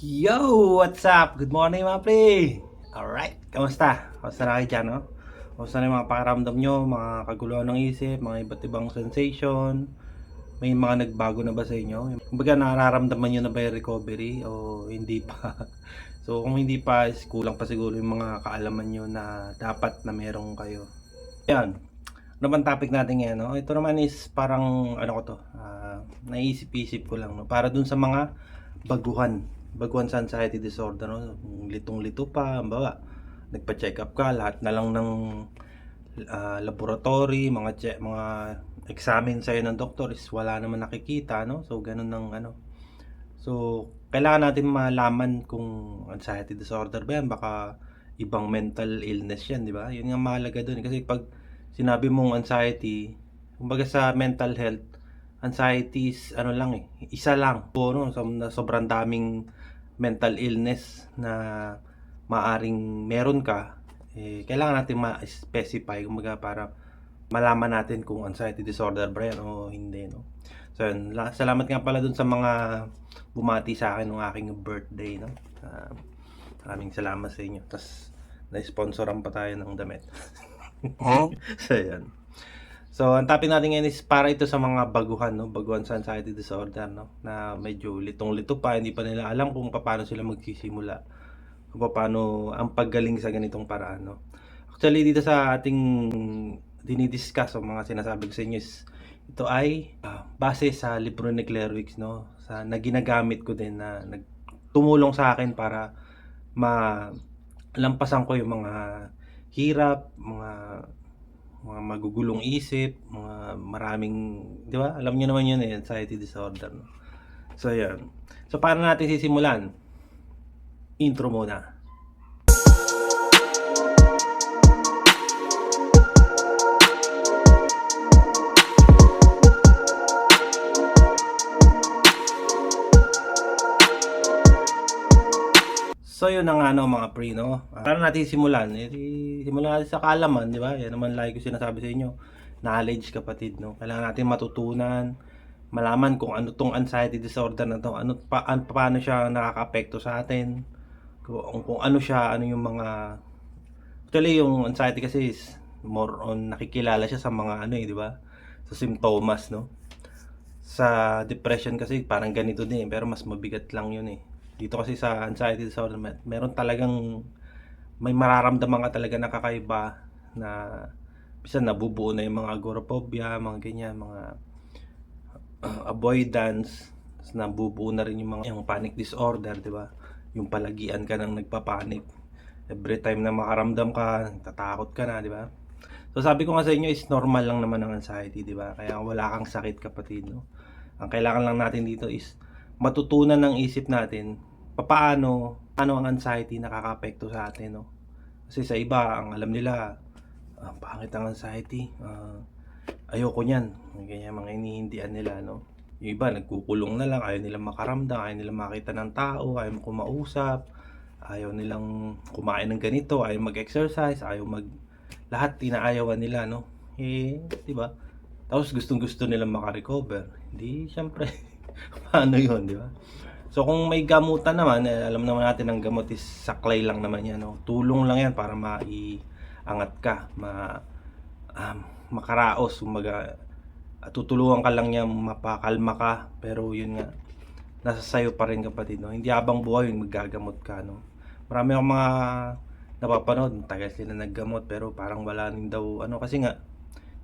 Yo! What's up? Good morning mga pre! Alright, kamusta? Kamusta na kayo dyan, no? Kamusta na yung mga pakaramdam nyo, mga kaguluhan ng isip, mga iba't ibang sensation? May mga nagbago na ba sa inyo? Kumbaga nararamdaman nyo na ba yung recovery o hindi pa? so kung hindi pa, is kulang pa siguro yung mga kaalaman nyo na dapat na meron kayo. Yan. Ano bang topic natin ngayon? No? Ito naman is parang, ano ko to, ah, naisip-isip ko lang. No? Para dun sa mga baguhan baguhan anxiety disorder no? Litong-lito pa bawa nagpa-check up ka lahat na lang ng ah, laboratory mga check, mga examine sa'yo ng doktor is wala naman nakikita no? So ganun ng ano. So kailangan natin malaman kung anxiety disorder ba yan. Baka ibang mental illness yan di ba? Yun nga mahalaga doon kasi pag sinabi mong anxiety kumbaga sa mental health anxiety is ano lang eh isa lang po no so, na sobrang daming mental illness na maaring meron ka eh, kailangan natin ma-specify kumbaga para malaman natin kung anxiety disorder ba yan o hindi no. So yun, la- salamat nga pala dun sa mga bumati sa akin ng aking birthday no. Ah, maraming salamat sa inyo. Tas na-sponsoran pa tayo ng damit. So yan So, ang topic natin ngayon is para ito sa mga baguhan, no? Baguhan sa anxiety disorder, no? Na medyo litong-lito pa, hindi pa nila alam kung paano sila magsisimula. Kung paano ang paggaling sa ganitong paraan, no? Actually, dito sa ating dinidiscuss o mga sinasabi ko sa inyo is ito ay ah, base sa libro ni Claire Wicks, no? Sa na ginagamit ko din na nagtumulong sa akin para ma lampasan ko yung mga hirap, mga mga magugulong isip, mga maraming, di ba? Alam niyo naman yun eh, anxiety disorder. So, yan. So, paano natin sisimulan? Intro muna. So yun ang ano mga pre no. Ah, Paano natin simulan? Eh, di- simulan natin sa kaalaman, di ba? Yan naman lagi ko sinasabi sa inyo. Knowledge kapatid no. Kailangan natin matutunan, malaman kung ano tong anxiety disorder na to, ano pa an, paano siya nakakaapekto sa atin. Kung, kung ano siya, ano yung mga Actually yung anxiety kasi is more on nakikilala siya sa mga ano eh, di ba? Sa simptomas no. Sa depression kasi parang ganito din eh, pero mas mabigat lang yun eh. Dito kasi sa anxiety disorder, mer- meron talagang may mararamdaman ka talaga na kakaiba na bisa nabubuo na yung mga agoraphobia, mga ganyan, mga uh, avoidance, nabubuo na rin yung mga yung panic disorder, di ba? Yung palagian ka ng nagpapanik. Every time na makaramdam ka, tatakot ka na, di ba? So sabi ko nga sa inyo is normal lang naman ang anxiety, di ba? Kaya wala kang sakit kapatid, no? Ang kailangan lang natin dito is matutunan ng isip natin paano paano ang anxiety nakakaapekto sa atin, no? Kasi sa iba, ang alam nila, ah, pangit ang anxiety, ah, ayoko niyan. Ganyan mga inihindian nila, no? Yung iba, nagkukulong na lang, ayaw nilang makaramdam, ayaw nilang makita ng tao, ayaw kumausap, ayaw nilang kumain ng ganito, ayaw mag-exercise, ayaw mag... Lahat tinaayawan nila, no? Eh, di ba? Tapos gustong-gusto nilang makarecover. Hindi, syempre, paano yun, di ba? So kung may gamutan naman, eh, alam naman natin ang gamot is saklay lang naman yan. No? Tulong lang yan para maiangat ka, ma, um, makaraos, umaga, tutulungan ka lang niya mapakalma ka. Pero yun nga, nasa sayo pa rin kapatid. No? Hindi habang buhay yun magagamot ka. No? Marami akong mga napapanood, tagal sila naggamot pero parang wala rin daw, ano kasi nga,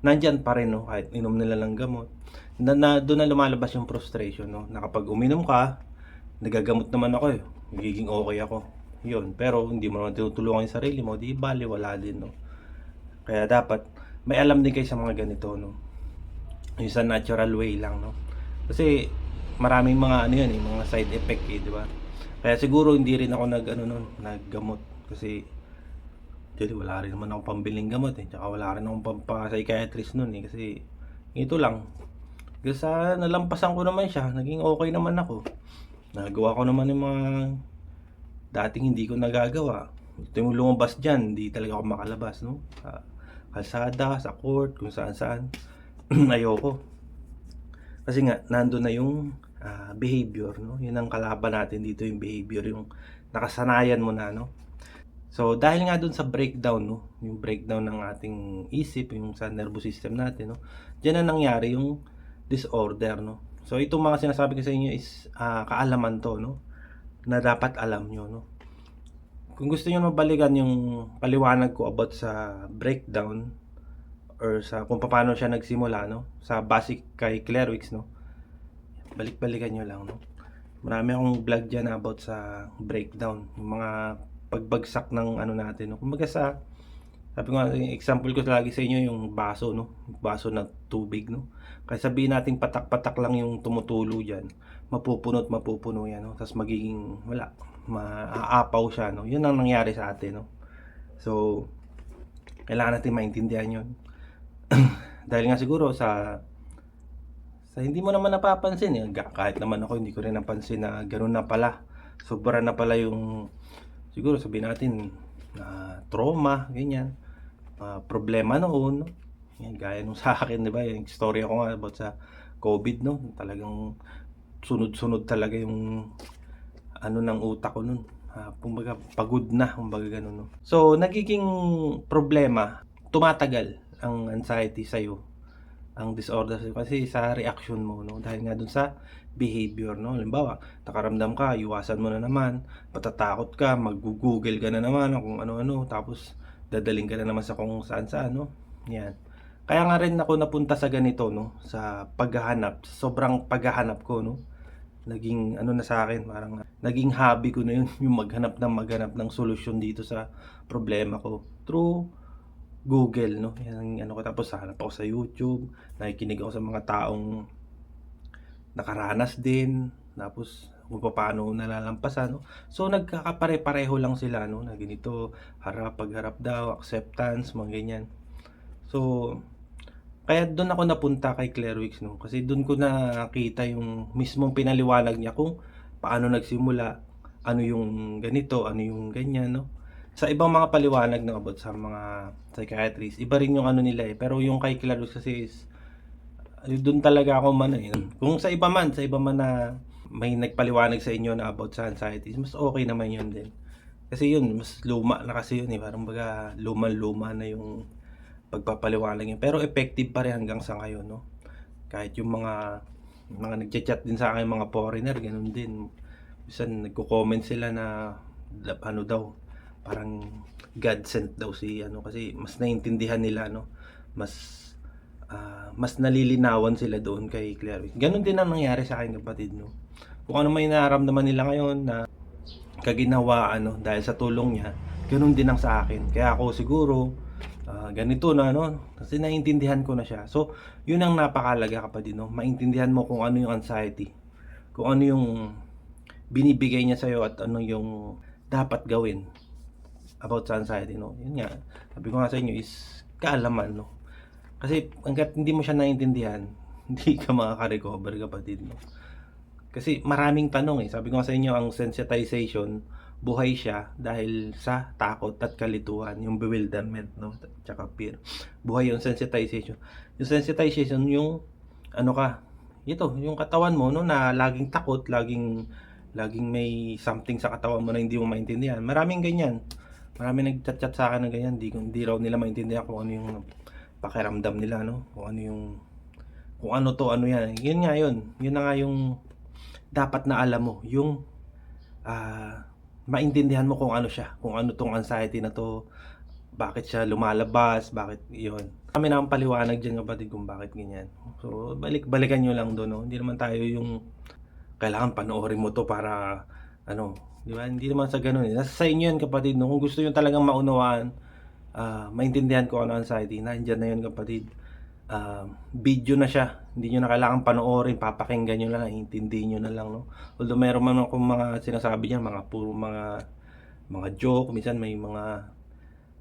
nandyan pa rin, no? kahit inom nila ng gamot. Na, na, doon na lumalabas yung frustration, no? na kapag uminom ka, nagagamot naman ako eh. Magiging okay ako. Yun. Pero hindi mo naman tinutulungan yung sarili mo, di bali, wala din, no? Kaya dapat, may alam din kayo sa mga ganito, no? Yung sa natural way lang, no? Kasi, maraming mga ano yan, eh, mga side effect eh, di ba? Kaya siguro hindi rin ako nag, ano nun, naggamot. Kasi, Actually, wala rin naman akong pambiling gamot eh. Tsaka wala rin akong pampa-psychiatrist nun eh. Kasi, ito lang. Kasi sa nalampasan ko naman siya, naging okay naman ako. Nagawa ko naman yung mga dating hindi ko nagagawa. Ito yung lumabas dyan, hindi talaga ako makalabas, no? Sa kalsada, sa court, kung saan saan. Ayoko. Kasi nga, nandun na yung ah, behavior, no? Yun ang kalaban natin dito yung behavior, yung nakasanayan mo na, no? So, dahil nga dun sa breakdown, no? Yung breakdown ng ating isip, yung sa nervous system natin, no? Diyan na nangyari yung disorder, no? So, itong mga sinasabi ko sa inyo is ah, kaalaman to, no? Na dapat alam nyo, no? Kung gusto nyo mabalikan yung paliwanag ko about sa breakdown or sa kung paano siya nagsimula, no? Sa basic kay Clairwix, no? Balik-balikan nyo lang, no? Marami akong vlog dyan about sa breakdown, yung mga pagbagsak ng ano natin, no? Kumbaga sa sabi ko example ko lagi sa inyo yung baso, no? Baso na tubig, no? Kaya sabihin natin patak-patak lang yung tumutulo dyan, mapupuno at mapupuno yan, no? Tapos magiging, wala, maaapaw siya, no? Yun ang nangyari sa atin, no? So, kailangan natin maintindihan yun. Dahil nga siguro sa sa hindi mo naman napapansin, eh, kahit naman ako hindi ko rin napansin na gano'n na pala. Sobra na pala yung siguro sabihin natin na trauma, ganyan. Ah, problema noon, no? Yan, gaya nung sa akin, di ba? Yung story ko nga about sa COVID, no? Talagang sunod-sunod talaga yung ano ng utak ko nun. Ah, kumbaga, pagod na, kumbaga ganun, no? So, nagiging problema, tumatagal ang anxiety sa'yo, ang disorder sa'yo, kasi sa reaction mo, no? Dahil nga dun sa behavior, no? Halimbawa, nakaramdam ka, iwasan mo na naman, matatakot ka, mag-google ka na naman, kung ano-ano, tapos dadaling ka na naman sa kung saan-saan, no? Yan. Kaya nga rin ako napunta sa ganito, no? Sa paghahanap, sobrang paghahanap ko, no? Naging ano na sa akin, parang naging hobby ko na yun, yung maghanap ng maghanap ng solusyon dito sa problema ko. Through Google, no? Yan ano ko. Tapos hanap ako sa YouTube, nakikinig ako sa mga taong nakaranas din, tapos kung paano nalalampasan, no? So, nagkakapare-pareho lang sila, no? Na ganito, harap, pagharap daw, acceptance, mga ganyan. So, kaya doon ako napunta kay Clairwix, no? Kasi doon ko nakita yung mismong pinaliwanag niya kung paano nagsimula, ano yung ganito, ano yung ganyan, no? Sa ibang mga paliwanag na about sa mga psychiatrists, iba rin yung ano nila eh. Pero yung kay Clairwix kasi is, doon talaga ako man eh. Kung sa iba man, sa iba man na may nagpaliwanag sa inyo na about sa anxiety, mas okay naman yun din. Kasi yun, mas luma na kasi yun eh. Parang baga, luma-luma na yung pagpapaliwanag yun. Pero effective pa rin hanggang sa ngayon, no? Kahit yung mga mga nagchat-chat din sa akin, mga foreigner, ganun din. Minsan nagko-comment sila na ano daw, parang God sent daw si ano kasi mas naiintindihan nila no. Mas ah, mas nalilinawan sila doon kay Claire. Ganon din ang nangyari sa akin kapatid no. Kung ano may nararamdaman nila ngayon na kaginawa ano dahil sa tulong niya, ganun din ang sa akin. Kaya ako siguro ah, ganito na no kasi naiintindihan ko na siya. So, yun ang napakalaga kapatid no. Maintindihan mo kung ano yung anxiety. Kung ano yung binibigay niya sa'yo at ano yung dapat gawin about sa anxiety no. Yun nga, sabi ko nga sa inyo is kaalaman no. Kasi hanggat hindi mo siya naiintindihan, hindi ka makaka-recover kapatid no. Kasi maraming tanong eh. Sabi ko nga sa inyo, ang sensitization, buhay siya dahil sa takot at kalituhan, yung bewilderment, no? Tsaka fear. Buhay yung sensitization. Yung sensitization, yung ano ka, ito, yung katawan mo, no, na laging takot, laging laging may something sa katawan mo na hindi mo maintindihan. Maraming ganyan. Maraming nagchat-chat sa akin ng ganyan, hindi, hindi raw nila maintindihan kung ano yung pakiramdam nila, no? Kung ano yung kung ano to, ano yan. Yun nga yun. Yun na nga yung dapat na alam mo. Yung ah maintindihan mo kung ano siya. Kung ano tong anxiety na to. Bakit siya lumalabas. Bakit yun. Kami na ang paliwanag dyan kapatid kung bakit ganyan. So, balik-balikan nyo lang doon. No? Hindi naman tayo yung kailangan panoorin mo to para ano. Di ba? Hindi naman sa ganun. Eh. Nasa sa inyo yan kapatid. No? Kung gusto nyo talagang maunawaan, ah maintindihan ko ano anxiety. Nandyan na yun kapatid. Ah, video na siya. Hindi nyo na kailangan panoorin, papakinggan nyo lang, intindihin nyo na lang, no? Although meron man akong mga sinasabi niyan, mga puro mga mga joke, minsan may mga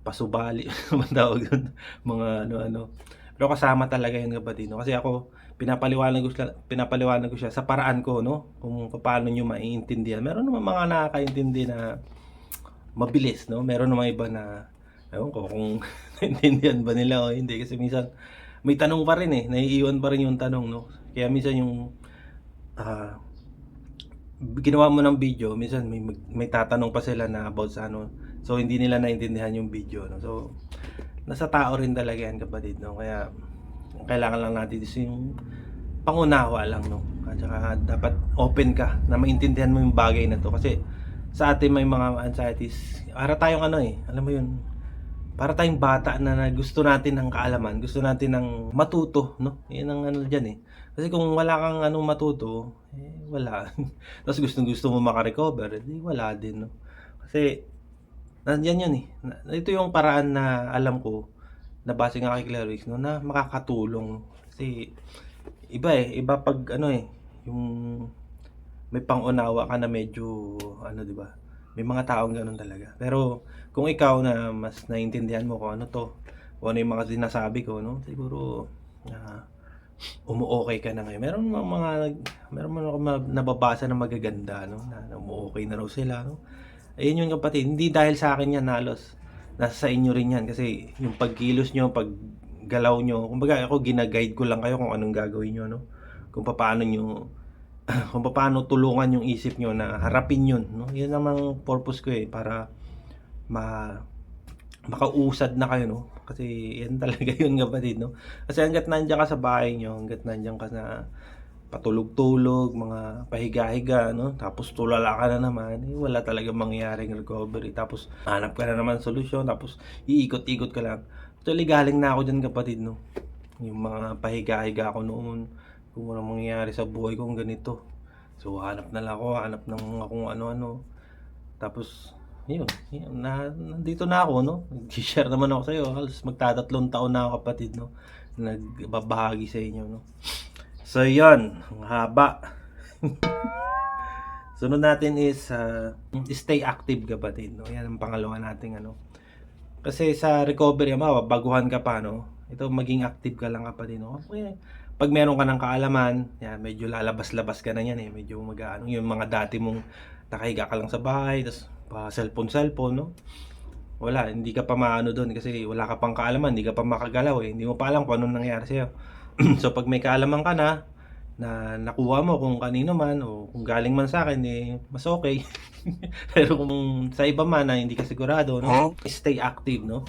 pasubali, ano tawag doon, mga ano-ano. Pero kasama talaga yun kapatid, no? Kasi ako, pinapaliwanag ko siya, pinapaliwanag ko siya sa paraan ko, no? Kung paano nyo maiintindihan. Meron naman mga nakakaintindi na mabilis, no? Meron naman iba na, ewan ko kung naintindihan ba nila o hindi. Kasi minsan, may tanong pa rin eh, naiiwan pa rin yung tanong, no? Kaya minsan yung, ah, ginawa mo ng video, minsan may may tatanong pa sila na about sa ano. So hindi nila naintindihan yung video, no. So nasa tao rin talaga yan, kapatid, no. Kaya kailangan lang natin is yung pangunawa lang, no. At saka dapat open ka na maintindihan mo yung bagay na to kasi sa atin may mga anxieties. Para tayong ano eh, alam mo yun, para tayong bata na, na gusto natin ng kaalaman, gusto natin ng matuto, no? Yan ang ano dyan eh. Kasi kung wala kang anong matuto, eh, wala. Tapos gustong gusto mo makarecover, eh, wala din, no? Kasi, nandyan yun eh. Ito yung paraan na alam ko, na base nga kay Wicks, no, na makakatulong. Kasi, iba eh, iba pag ano eh, yung may pangunawa ka na medyo, ano di ba? May mga taong ganun talaga. Pero, kung ikaw na mas naiintindihan mo kung ano to, kung ano yung mga sinasabi ko, no? Siguro, na umu-okay ka na ngayon. Meron mga, mga meron ma- nababasa na magaganda, no? Na, na umu-okay na raw sila, no? Ayun yung kapatid, hindi dahil sa akin yan halos. Nasa sa inyo rin yan kasi yung pagkilos nyo, pag galaw nyo, kumbaga ako ginaguide ko lang kayo kung anong gagawin nyo, no? Kung paano nyo kung paano tulungan yung isip nyo na harapin yun, no? Yun namang purpose ko eh, para ma makausad na kayo, no? Kasi yan talaga yun kapatid, no? Kasi hanggat nandiyan ka sa bahay nyo, hanggat nandiyan ka na patulog-tulog, mga pahiga-higa, no? Tapos tulala ka na naman, eh, wala talaga mangyaring recovery. Tapos hanap ka na naman solusyon, tapos iikot-ikot ka lang. Actually, galing na ako dyan kapatid, no? Yung mga pahiga-higa ko noon, kung ano mangyayari sa buhay ko kung ganito. So, hanap na lang ako, hanap ng mga kung ano-ano. Tapos, yun, yun na, nandito na ako, no? Nag-share naman ako sa'yo. Halos magtatatlong taon na ako, kapatid, no? Nagbabahagi sa inyo, no? So, yun. Ang haba. Sunod natin is uh, stay active, kapatid, no? Yan ang pangalawa nating, ano. Kasi sa recovery, ma, baguhan ka pa, no? Ito, maging active ka lang, kapatid, no? Okay. Pag meron ka ng kaalaman, yan, medyo lalabas-labas ka na yan, eh. Medyo mag-ano, yung mga dati mong nakahiga ka lang sa bahay, tapos pa cellphone-cellphone, no? Wala, hindi ka pa maano doon kasi wala ka pang kaalaman, hindi ka pa makagalaw eh. Hindi mo pa alam kung anong nangyari sa'yo. so pag may kaalaman ka na, na nakuha mo kung kanino man o kung galing man sa akin, eh, mas okay. Pero kung sa iba man na hindi ka sigurado, no? Stay active, no?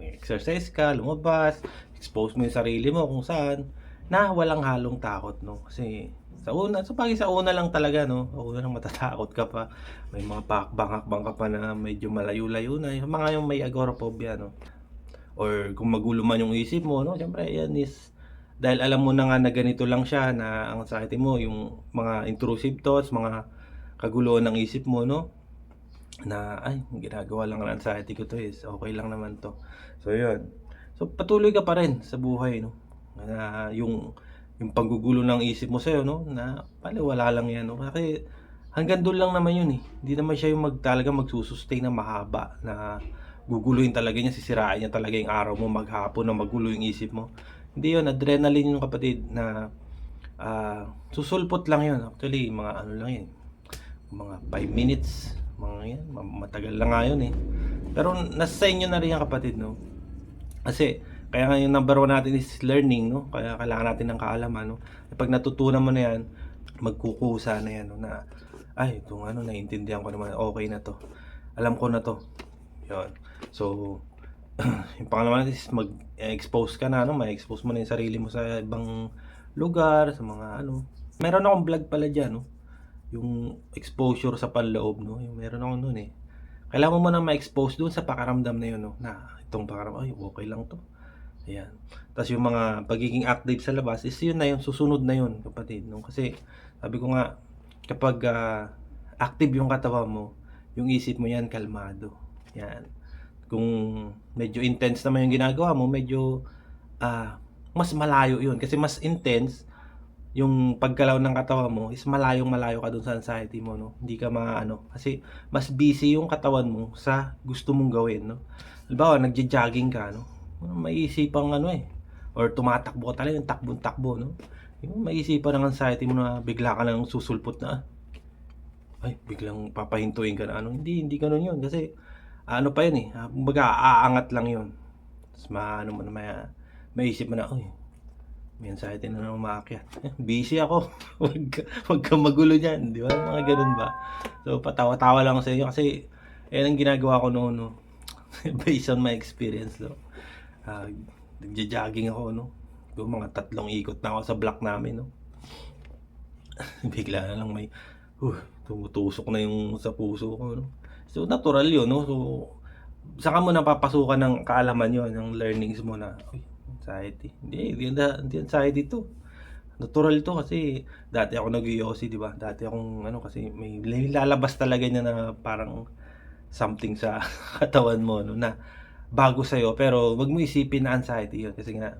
May exercise ka, lumabas, expose mo yung sarili mo kung saan, na walang halong takot, no? Kasi sa una, sa pagi sa una lang talaga, no? Sa una lang matatakot ka pa. May mga pakbang-hakbang ka pa na medyo malayo-layo na. Yung mga yung may agoraphobia, no? Or kung magulo man yung isip mo, no? Siyempre, yan is dahil alam mo na nga na ganito lang siya na ang anxiety mo, yung mga intrusive thoughts, mga kaguluhan ng isip mo, no? Na, ay, ginagawa lang ng anxiety ko to is okay lang naman to. So, yun. So, patuloy ka pa rin sa buhay, no? Na yung yung panggugulo ng isip mo sa'yo, no? Na, pala, wala lang yan, no? Kasi, hanggang doon lang naman yun, eh. Hindi naman siya yung mag, talaga magsusustain na mahaba, na guguluhin talaga niya, sisirain niya talaga yung araw mo, maghapon na magulo yung isip mo. Hindi yun, adrenaline yung kapatid na ah, susulpot lang yun. Actually, mga ano lang yun, mga 5 minutes, mga yan, ma- matagal lang nga yun eh. Pero nasa sa inyo na rin yan kapatid, no? Kasi, kaya yung number one natin is learning, no? Kaya kailangan natin ng kaalaman, no? Pag natutunan mo na yan, magkukusa na yan, no? Na, ay, itong ano, naiintindihan ko naman, okay na to. Alam ko na to. Yun. So, yung pangalawa natin is mag-expose ka na, no? Ma-expose mo na yung sarili mo sa ibang lugar, sa mga ano. Meron akong vlog pala dyan, no? Yung exposure sa panloob, no? Yung meron ako noon eh. Kailangan mo na ma-expose doon sa pakaramdam na yun, no? Na itong pakaramdam, ay, okay lang to. Ayan. Tapos yung mga pagiging active sa labas, is yun na yun, susunod na yun, kapatid. No? Kasi, sabi ko nga, kapag ah, active yung katawan mo, yung isip mo yan, kalmado. Yan. Kung medyo intense naman yung ginagawa mo, medyo ah, mas malayo yun. Kasi mas intense, yung paggalaw ng katawan mo is malayong malayo ka dun sa anxiety mo, no? Hindi ka maano. Kasi mas busy yung katawan mo sa gusto mong gawin, no? Halimbawa, nagja-jogging ka, no? Maisipang ano eh. Or tumatakbo ka talaga, yung takbo-takbo, no? Yung maisipan ng anxiety mo na bigla ka lang susulpot na, ah, ay, biglang papahintuin ka na, ano? Hindi, hindi ganun yun. Kasi, ano pa yun eh. ah, Kumbaga, aangat lang yun. Tapos, maano mo na, may, maisip mo na, uy, may anxiety na naman umaakyat. Busy ako. Wag wag ka magulo dyan. Di ba? Mga ganun ba? So, patawa-tawa lang sa inyo kasi yan ang ginagawa ko noon, no? Based on my experience, no? Ah, nagja-jogging ako, no? Yung mga tatlong ikot na ako sa block namin, no? Bigla na lang may, uh, tumutusok na yung sa puso ko, no? So, natural yun, no? So, saka mo napapasukan ng kaalaman yun, ng learnings mo na, uy, anxiety. Hindi, hindi, hindi anxiety to. Natural to kasi dati ako nag di ba? Dati akong ano kasi may lalabas talaga niya na parang something sa katawan mo no na bago sa pero wag mo isipin na anxiety yun kasi nga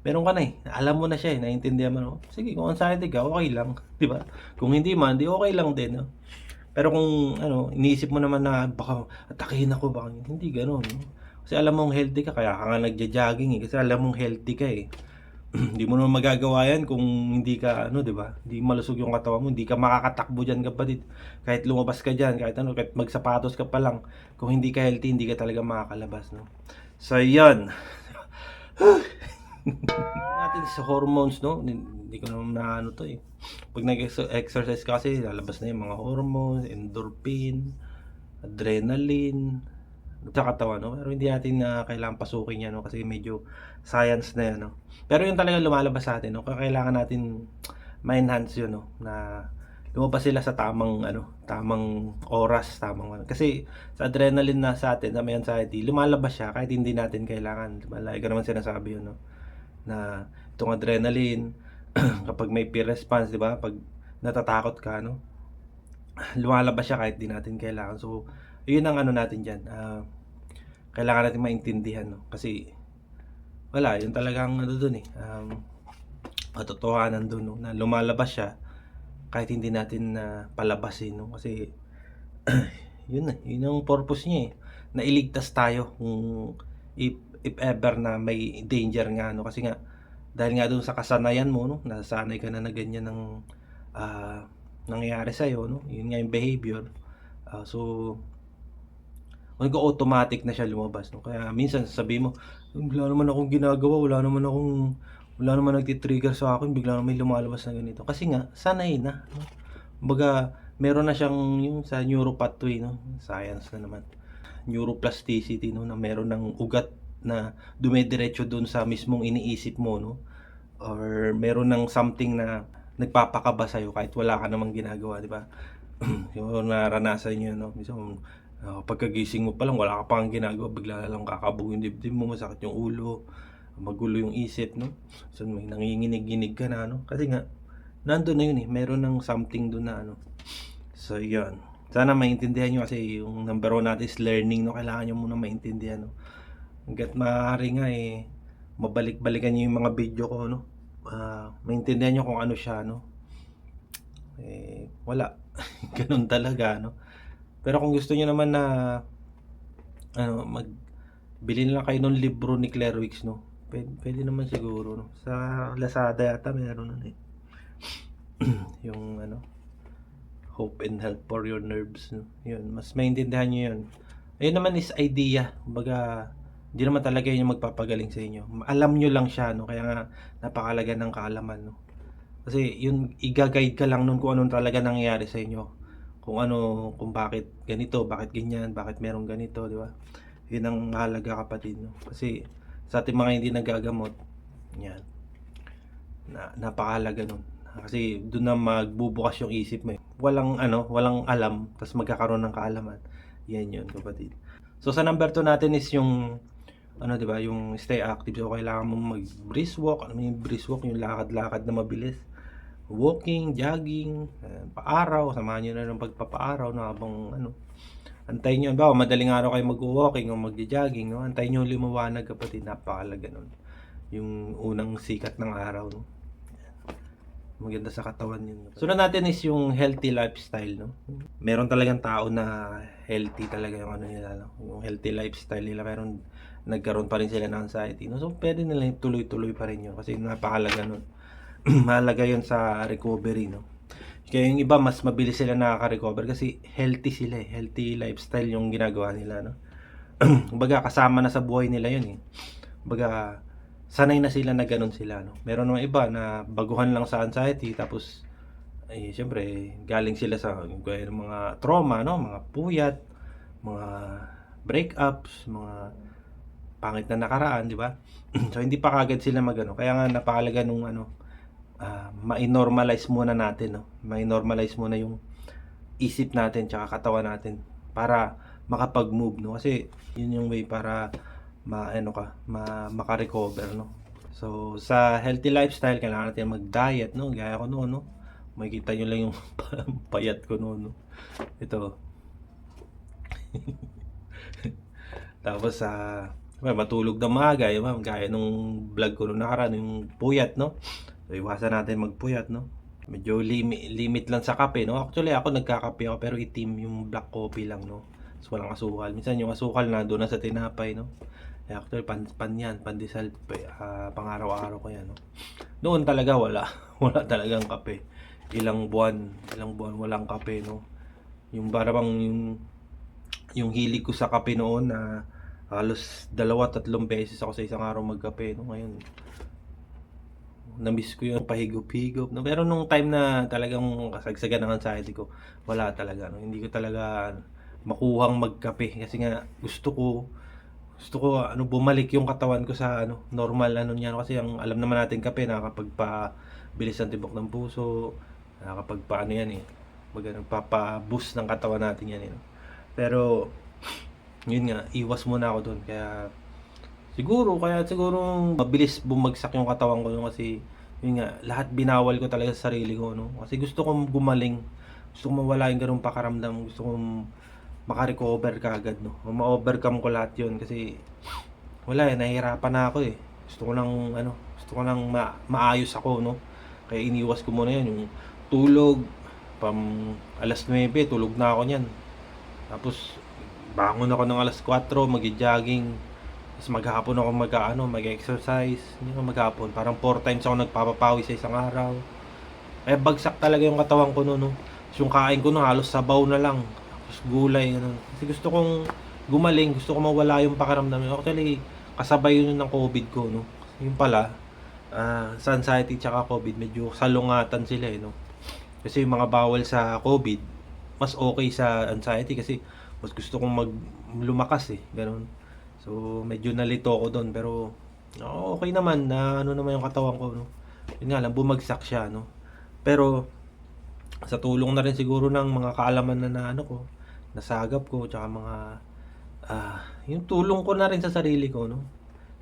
meron ka na eh alam mo na siya eh naiintindihan mo no? sige kung anxiety ka okay lang di ba kung hindi man di okay lang din no? pero kung ano iniisip mo naman na baka atakihin ako baka hindi ganoon no? kasi alam mong healthy ka kaya ka nga nagja-jogging eh kasi alam mong healthy ka eh hindi mo naman magagawa yan kung hindi ka ano 'di ba? Hindi malusog yung katawan mo hindi ka makakatakbo diyan kapatid. Kahit lumabas ka diyan kahit ano kahit magsapatos ka pa lang kung hindi ka healthy hindi ka talaga makakalabas no? So yan natin sa hormones no? Hindi ko naman na ano to eh. Pag nag-exercise ka kasi lalabas na yung mga hormones endorphin adrenaline sa no? Pero hindi natin na kailangan pasukin yan, no? Kasi medyo science na yan, no? Pero yun talaga lumalabas sa atin, no? Kailangan natin ma-enhance yun, no? Na lumabas sila sa tamang, ano, tamang oras, tamang, ano. Kasi sa adrenaline na sa atin, sa may anxiety, lumalabas siya kahit hindi natin kailangan. Diba? Like naman sinasabi yun, no? Na itong adrenaline, kapag may peer response, di ba? Pag natatakot ka, no? Lumalabas siya kahit di natin kailangan. So, yun ang ano natin dyan. Uh, kailangan natin maintindihan, no? Kasi, wala, yun talagang ano dun eh. Um, katotohanan dun, no? Na lumalabas siya kahit hindi natin na uh, palabasin, no? Kasi, yun na, yun ang purpose niya eh. Na iligtas tayo kung if, if ever na may danger nga, no? Kasi nga, dahil nga dun sa kasanayan mo, no? Nasanay ka na na ganyan ng uh, nangyayari sa'yo, no? Yun nga yung behavior. Uh, so, nag-automatic na siya lumabas. No? Kaya minsan sabi mo, wala naman akong ginagawa, wala naman akong, wala naman nagtitrigger sa akin, bigla naman lumalabas na ganito. Kasi nga, sanay na. No? Baga, meron na siyang yung sa neuro pathway, no? science na naman. Neuroplasticity, no? na meron ng ugat na dumediretso doon sa mismong iniisip mo, no? Or meron ng something na nagpapakaba sa'yo kahit wala ka namang ginagawa, di ba? yung naranasan niyo, no? Minsan, Uh, pagkagising mo pa lang, wala ka pang ginagawa, bigla lang kakabuo yung dibdib mo, masakit yung ulo, magulo yung isip, no? So, may nanginginig-ginig ka na, no? Kasi nga, nandun na yun eh, meron ng something doon na, ano. So, yun. Sana maintindihan nyo kasi yung number one natin is learning, no? Kailangan nyo muna maintindihan, no? Hanggat maaari nga eh, mabalik-balikan nyo yung mga video ko, no? Uh, maintindihan nyo kung ano siya, no? Eh, wala. Ganun talaga, no? Pero kung gusto niyo naman na ano, mag bili na lang kayo ng libro ni Claire Wicks, no? Pwede, pwede naman siguro, no? Sa Lazada yata meron nun eh. yung ano, Hope and Help for Your Nerves, no? Yun, mas maintindihan niyo yun. Ayun naman is idea. Kumbaga, hindi naman talaga yun yung magpapagaling sa inyo. Alam nyo lang siya, no? Kaya nga, napakalaga ng kaalaman, no? Kasi yun, i-guide ka lang nun kung anong talaga nangyayari sa inyo kung ano, kung bakit ganito, bakit ganyan, bakit merong ganito, di ba? Yun ang mahalaga kapatid, no? Kasi sa ating mga hindi nagagamot, yan, na, napakahalaga nun. Kasi doon na magbubukas yung isip mo. Eh. Walang ano, walang alam, tapos magkakaroon ng kaalaman. Yan yun, kapatid. So sa number 2 natin is yung ano 'di ba, yung stay active. So kailangan mo mag brisk walk, ano yung brisk walk, yung lakad-lakad na mabilis walking, jogging, uh, paaraw, samahan nyo na ng pagpapaaraw na habang ano, antayin nyo, ba, madaling araw kayo mag-walking o mag-jogging, no? antayin nyo limawanag kapatid, napakalaga nun. Yung unang sikat ng araw, no? maganda sa katawan yun. Sunod natin is yung healthy lifestyle, no? Meron talagang tao na healthy talaga yung ano nila, no? Yung healthy lifestyle nila, meron nagkaroon pa rin sila ng anxiety, no? So, pwede nila tuloy-tuloy pa rin yun kasi napakalaga nun. mahalaga yon sa recovery, no? Kaya yung iba, mas mabilis sila nakaka-recover kasi healthy sila eh. Healthy lifestyle yung ginagawa nila, no? Kumbaga, kasama na sa buhay nila yun eh. Kumbaga, sanay na sila na ganun sila, no? Meron naman iba na baguhan lang sa anxiety tapos eh siyempre galing sila sa mga trauma, no? Mga puyat, mga breakups, mga pangit na nakaraan, di ba? so hindi pa kagad sila magano. Kaya nga napakalaga nung ano, ah, ma-normalize muna natin, no? Ma-normalize muna yung isip natin tsaka katawan natin para makapag-move, no? Kasi yun yung way para ma ano ka, ma maka-recover, no? So, sa healthy lifestyle, kailangan natin mag-diet, no? Gaya ko noon, no? Makikita nyo lang yung payat ko noon, no? Ito. Tapos, sa matulog na maaga, yun, ma'am, gaya nung vlog ko nung nakaraan, yung puyat, no? So, iwasan natin magpuyat, no? Medyo limi- limit lang sa kape, no? Actually, ako nagkakape ako, pero itim yung black coffee lang, no? So, walang asukal. Minsan yung asukal na doon na sa tinapay, no? Eh, actually, pan, pan yan, pandesal, uh, pang-araw-araw ko yan, no? Noon talaga wala. wala talagang kape. Ilang buwan, ilang buwan walang kape, no? Yung barabang yung, yung hilig ko sa kape noon na halos dalawa, tatlong beses ako sa isang araw magkape, no? Ngayon, na-miss ko yung pahigop-higop. No? Pero nung time na talagang kasagsagan ng anxiety ko, wala talaga. No? Hindi ko talaga makuhang magkape kasi nga gusto ko gusto ko ano bumalik yung katawan ko sa ano normal ano niya kasi ang alam naman natin kape nakakapagpa-bilis ng tibok ng puso nakakapagpa ano yan eh baga nagpapa-boost ng katawan natin yan eh. no? Pero yun nga iwas muna ako doon kaya siguro kaya siguro mabilis bumagsak yung katawan ko no? kasi yun nga lahat binawal ko talaga sa sarili ko no? Kasi gusto kong gumaling. Gusto kong mawala yung ganung pakaramdam. Gusto kong makarecover ka agad no ma-overcome ko lahat yun. Kasi wala eh nahihirapan na ako eh. Gusto ko lang ano gusto ko lang ma- maayos ako no? Kaya iniwas ko muna yan yung tulog. Pam alas 9 tulog na ako niyan. Tapos bangon ako ng alas 4 magi-jogging tapos maghapon ako mag-ano mag-exercise hindi ako maghapon parang 4 times ako nagpapapawi sa isang araw eh bagsak talaga yung katawan ko no, no. Tapos yung kain ko no halos sabaw na lang tapos gulay ganun. Kasi gusto kong gumaling, gusto kong mawala yung pakiramdam ko. Actually, kasabay yun ng COVID ko, no. Yung pala, sa anxiety tsaka COVID, medyo salungatan sila, eh, no. Kasi yung mga bawal sa COVID, mas okay sa anxiety kasi mas gusto kong mag lumakas eh, ganun. So, medyo nalito ako doon, pero oh, okay naman na ano naman yung katawan ko, no. Yun nga lang, bumagsak siya, no. Pero, sa tulong na rin siguro ng mga kaalaman na, na ano ko, nasagap ko, tsaka mga, ah, yung tulong ko na rin sa sarili ko, no?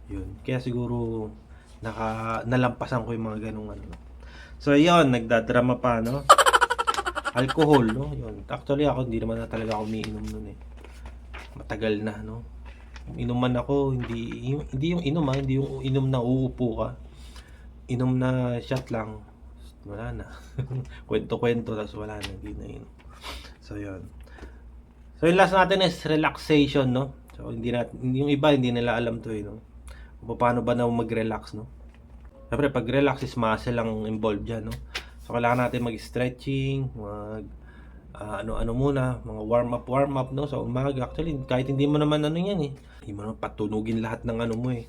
Yun. Kaya siguro, naka, nalampasan ko yung mga ganung ano. So, yun, nagdadrama pa, no? Alcohol, no? Yun. Actually, ako, hindi naman na talaga ako umiinom nun, eh. Matagal na, no? Inuman ako, hindi, hindi yung inom, ha? Hindi yung inom na uupo ka. Inom na shot lang. Wala na. Kwento-kwento, tapos wala na. Hindi na inom. So, yun. So, yung last natin is relaxation, no? So, hindi natin, yung iba, hindi nila alam to, eh, no? Paano ba na mag-relax, no? Siyempre, pag relax is muscle lang involved dyan, no? So, kailangan natin mag-stretching, mag, ah, ano-ano muna, mga warm-up, warm-up, no? Sa umaga. Actually, kahit hindi mo naman ano yan, eh. Hindi mo naman patunugin lahat ng ano mo, eh.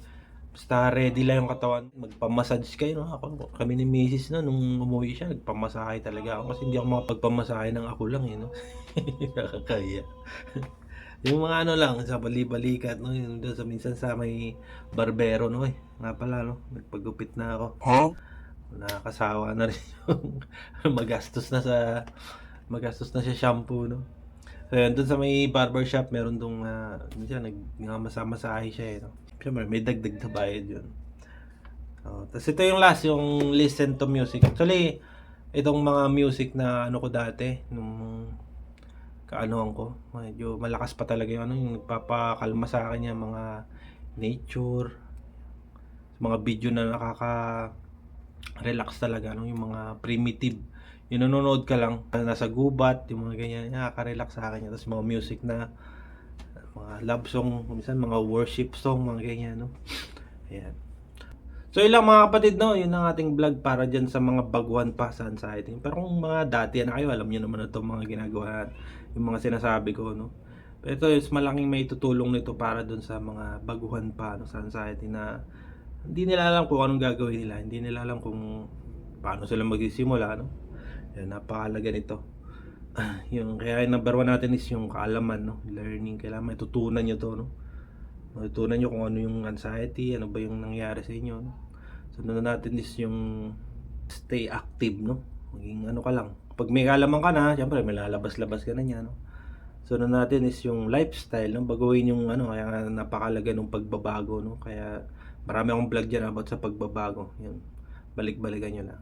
Basta ready lang yung katawan. Magpamassage kayo, no? Ako, kami ni Mrs. na, nung umuwi siya, nagpamasahe talaga ako. Kasi hindi ako makapagpamasahe ng ako lang, eh, no? Nakakaya. yung mga ano lang, sa bali-balikat, no? Yung doon sa minsan sa may barbero, no? Eh. Nga pala, no? Nagpagupit na ako. Huh? Nakakasawa na rin yung magastos na sa magastos na siya shampoo, no? So, yun, doon sa may barbershop, meron dong, uh, minsan, nagmasamasahe siya, eh, no? Siyempre, may dagdag na bayad yun. Oh, Tapos ito yung last, yung listen to music. Actually, itong mga music na ano ko dati, nung kaanoan ko, medyo malakas pa talaga yung ano, yung nagpapakalma sa akin yung mga nature, mga video na nakaka relax talaga, no? yung mga primitive. Yung nanonood ka lang, nasa gubat, yung mga ganyan, nakaka-relax sa akin. Tapos mga music na mga love song, minsan mga worship song, mga ganyan, no? Ayan. So ilang mga kapatid, no, yun ang ating vlog para dyan sa mga baguhan pa sa anxiety. Pero kung mga dati na kayo, alam niyo naman na itong mga ginagawa, yung mga sinasabi ko, no. Pero ito is malaking may tutulong nito para dun sa mga baguhan pa no, sa anxiety na hindi nila alam kung anong gagawin nila. Hindi nila alam kung paano sila magsisimula, no? Yan, napakalaga nito. Ah, yung kaya number one natin is yung kaalaman, no? Learning. Kailangan may tutunan nyo to, no? Matutunan nyo kung ano yung anxiety, ano ba yung nangyari sa inyo, no? Sunod natin is yung stay active, no? Maging ano ka lang. Pag may kaalaman ka na, syempre may lalabas-labas ka na niya, no? Sunod natin is yung lifestyle, no? Baguhin yung ano, kaya napakalaga ng pagbabago, no? Kaya marami akong vlog dyan about sa pagbabago. Yun. Balik-balikan nyo lang.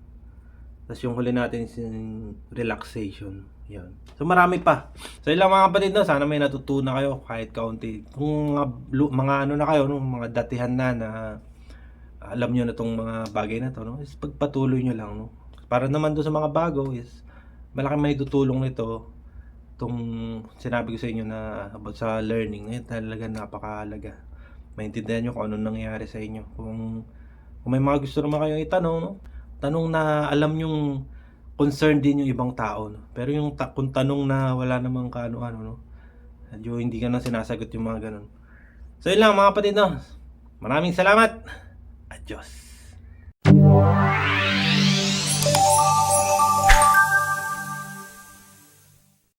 Tapos yung huli natin is yung relaxation. Yan. So marami pa. So ilang mga kapatid no, sana may natutunan kayo kahit kaunti. Kung mga, mga ano na kayo, no, mga datihan na na alam nyo na tong mga bagay na to, no, is pagpatuloy nyo lang. No. Para naman doon sa mga bago is malaking may tutulong nito itong sinabi ko sa inyo na about sa learning. Ngayon talaga napakahalaga. Maintindihan nyo kung ano nangyayari sa inyo. Kung, kung may mga gusto naman kayong itanong, no? Tanong na alam yung concerned din yung ibang tao. No? Pero yung ta- kung tanong na wala namang kaano-ano, no? medyo hindi ka na sinasagot yung mga ganun. So yun lang mga kapatid, no? Maraming salamat. Adios.